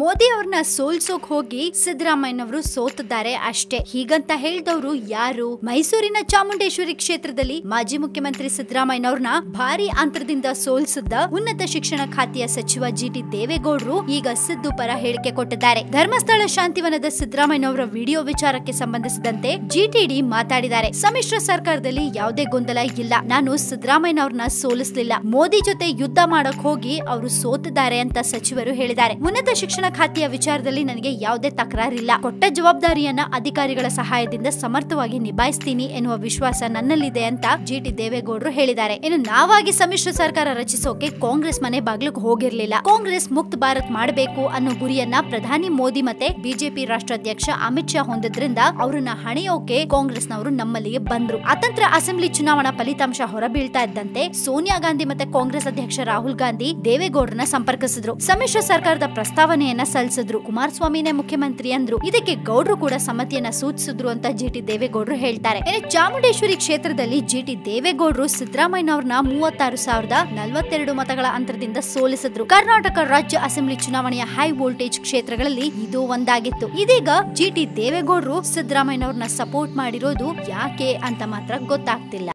ಮೋದಿ ಅವ್ರನ್ನ ಸೋಲ್ಸೋಕ್ ಹೋಗಿ ಸಿದ್ದರಾಮಯ್ಯನವರು ಸೋತಿದ್ದಾರೆ ಅಷ್ಟೇ. ಹೀಗಂತ ಹೇಳಿದವರು ಯಾರು? ಮೈಸೂರಿನ ಚಾಮುಂಡೇಶ್ವರಿ ಕ್ಷೇತ್ರದಲ್ಲಿ ಮಾಜಿ ಮುಖ್ಯಮಂತ್ರಿ ಸಿದ್ದರಾಮಯ್ಯನವ್ರನ್ನ ಭಾರಿ ಅಂತರದಿಂದ ಸೋಲ್ಸಿದ್ದ ಉನ್ನತ ಶಿಕ್ಷಣ ಖಾತೆಯ ಸಚಿವ ಜಿ ಟಿ ದೇವೇಗೌಡರು ಈಗ ಸಿದ್ದು ಪರ ಹೇಳಿಕೆ ಕೊಟ್ಟಿದ್ದಾರೆ. ಧರ್ಮಸ್ಥಳ ಶಾಂತಿವನದ ಸಿದ್ದರಾಮಯ್ಯನವರ ವಿಡಿಯೋ ವಿಚಾರಕ್ಕೆ ಸಂಬಂಧಿಸಿದಂತೆ ಜಿಟಿಡಿ ಮಾತಾಡಿದ್ದಾರೆ. ಸಮ್ಮಿಶ್ರ ಸರ್ಕಾರದಲ್ಲಿ ಯಾವುದೇ ಗೊಂದಲ ಇಲ್ಲ. ನಾನು ಸಿದ್ದರಾಮಯ್ಯನವ್ರನ್ನ ಸೋಲಿಸಲಿಲ್ಲ. ಮೋದಿ ಜೊತೆ ಯುದ್ಧ ಮಾಡಕ್ ಹೋಗಿ ಅವರು ಸೋತಿದ್ದಾರೆ ಅಂತ ಸಚಿವರು ಹೇಳಿದ್ದಾರೆ. ಉನ್ನತ ಶಿಕ್ಷಣ ಖಾತೆಯ ವಿಚಾರದಲ್ಲಿ ನನಗೆ ಯಾವುದೇ ತಕರಾರಿಲ್ಲ. ಕೊಟ್ಟ ಜವಾಬ್ದಾರಿಯನ್ನ ಅಧಿಕಾರಿಗಳ ಸಹಾಯದಿಂದ ಸಮರ್ಥವಾಗಿ ನಿಭಾಯಿಸ್ತೀನಿ ಎನ್ನುವ ವಿಶ್ವಾಸ ನನ್ನಲ್ಲಿದೆ ಅಂತ ಜಿಟಿ ದೇವೇಗೌಡರು ಹೇಳಿದ್ದಾರೆ. ಇನ್ನು ನಾವಾಗಿ ಸಮ್ಮಿಶ್ರ ಸರ್ಕಾರ ರಚಿಸೋಕೆ ಕಾಂಗ್ರೆಸ್ ಮನೆ ಬಾಗಿಲಿಗೆ ಹೋಗಿರ್ಲಿಲ್ಲ. ಕಾಂಗ್ರೆಸ್ ಮುಕ್ತ ಭಾರತ್ ಮಾಡಬೇಕು ಅನ್ನೋ ಗುರಿಯನ್ನ ಪ್ರಧಾನಿ ಮೋದಿ ಮತ್ತೆ ಬಿಜೆಪಿ ರಾಷ್ಟ್ರಾಧ್ಯಕ್ಷ ಅಮಿತ್ ಶಾ ಹೊಂದಿದ್ರಿಂದ ಅವರನ್ನ ಹಣೆಯೋಕೆ ಕಾಂಗ್ರೆಸ್ನವರು ನಮ್ಮಲ್ಲಿಗೆ ಬಂದ್ರು. ಅತಂತ್ರ ಅಸೆಂಬ್ಲಿ ಚುನಾವಣಾ ಫಲಿತಾಂಶ ಹೊರಬೀಳ್ತಾ ಇದ್ದಂತೆ ಸೋನಿಯಾ ಗಾಂಧಿ ಮತ್ತೆ ಕಾಂಗ್ರೆಸ್ ಅಧ್ಯಕ್ಷ ರಾಹುಲ್ ಗಾಂಧಿ ದೇವೇಗೌಡರನ್ನ ಸಂಪರ್ಕಿಸಿದ್ರು. ಸಮ್ಮಿಶ್ರ ಸರ್ಕಾರದ ಪ್ರಸ್ತಾವನೆಯನ್ನ ಸಲ್ಲಿಸಿದ್ರು ಕುಮಾರಸ್ವಾಮಿನೇ ಮುಖ್ಯಮಂತ್ರಿ ಅಂದ್ರು. ಇದಕ್ಕೆ ಗೌಡ್ರು ಕೂಡ ಸಮ್ಮತಿಯನ್ನ ಸೂಚಿಸಿದ್ರು ಅಂತ ಜಿ ಟಿ ದೇವೇಗೌಡರು ಹೇಳ್ತಾರೆ. ಚಾಮುಂಡೇಶ್ವರಿ ಕ್ಷೇತ್ರದಲ್ಲಿ ಜಿ ಜಿಟಿ ದೇವೇಗೌಡರು ಸಿದ್ದರಾಮಯ್ಯನವ್ರನ್ನ ಮೂವತ್ತಾರು ಸಾವಿರದ ನಲವತ್ತೆರಡು ಮತಗಳ ಅಂತರದಿಂದ ಸೋಲಿಸಿದ್ರು. ಕರ್ನಾಟಕ ರಾಜ್ಯ ಅಸೆಂಬ್ಲಿ ಚುನಾವಣೆಯ ಹೈ ವೋಲ್ಟೇಜ್ ಕ್ಷೇತ್ರಗಳಲ್ಲಿ ಇದು ಒಂದಾಗಿತ್ತು. ಇದೀಗ ಜಿ ಟಿ ದೇವೇಗೌಡರು ಸಿದ್ದರಾಮಯ್ಯನವ್ರನ್ನ ಸಪೋರ್ಟ್ ಮಾಡಿರೋದು ಯಾಕೆ ಅಂತ ಮಾತ್ರ ಗೊತ್ತಾಗ್ತಿಲ್ಲ.